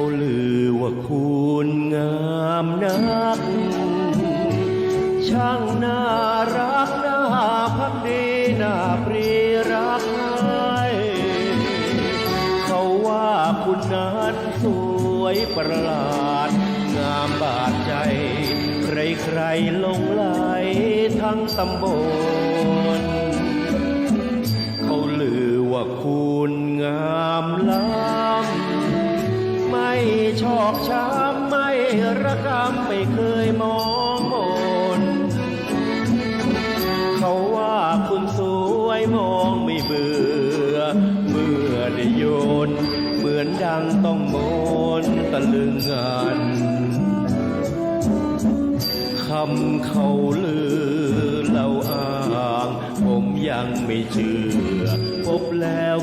เขาลือว่าคุณงามนัก ช่างน่ารักน่าพักดีน่าปรีรักใครเขาว่าคุณนั้นสวยประหลาด งามบาดใจ ใครๆลงไหลทั้งตำบล เขาลือว่าคุณ ไม่ชอบช้ำไม่ระกำไม่เคยมองมนเขาว่าคุณสวยมองไม่เบื่อ เมื่อได้โยน เหมือนดังต้องมนตะลึงงันคำเขาลือเล่าอ้าง ผมยังไม่เชื่อ พบแล้ว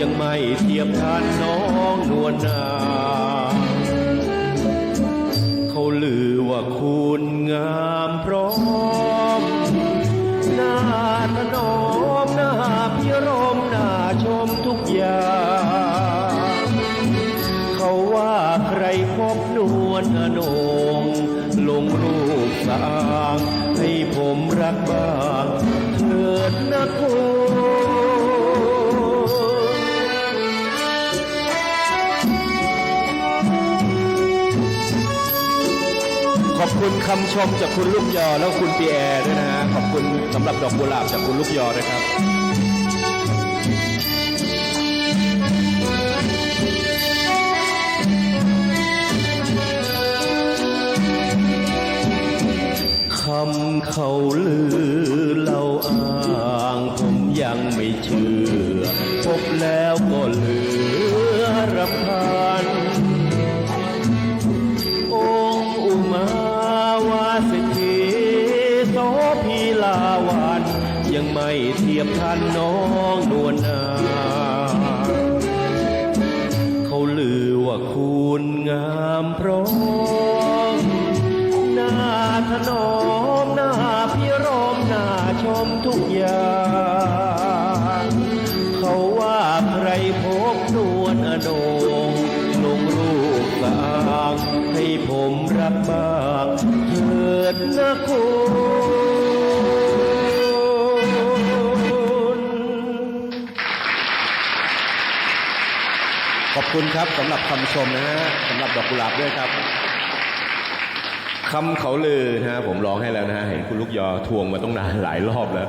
ยังไม่เทียบทันน้องนวลนา เขาลือว่าคุณงามพร้อม หน้าถนอมหน้าพิรมหน้าชมทุกอย่าง เขาว่าใครพบนวลอนงลงรูปสางให้ผมรักบ้างเถิดนะคุณ ขอบคุณคำชมจากคุณลูกยอแล้วคุณปีแอร์ด้วยนะฮะขอบคุณสำหรับดอกกุหลาบจากคุณลูกยอนะครับ คำเขาลือเล่าอ้างผมยังไม่เชื่อ พบแล้วก็เหลือรำพันานยังไม่เทียบทันน้องนวลนาเขาลือว่าคุณงามพร้อมหน้าถนอมหน้าพิรมหน้าชมทุกอย่างเขาว่าใครพบนวลอนงลงรูปสางให้ผมรักบ้างเถิดนะคุณ ขอบคุณครับสำหรับคำชมนะฮะสำหรับดอกกุหลาบด้วยครับคำเขาลือนะฮะผมร้องให้แล้วนะฮะเห็นคุณลูกยอทวงมาต้องนานหลายรอบแล้ว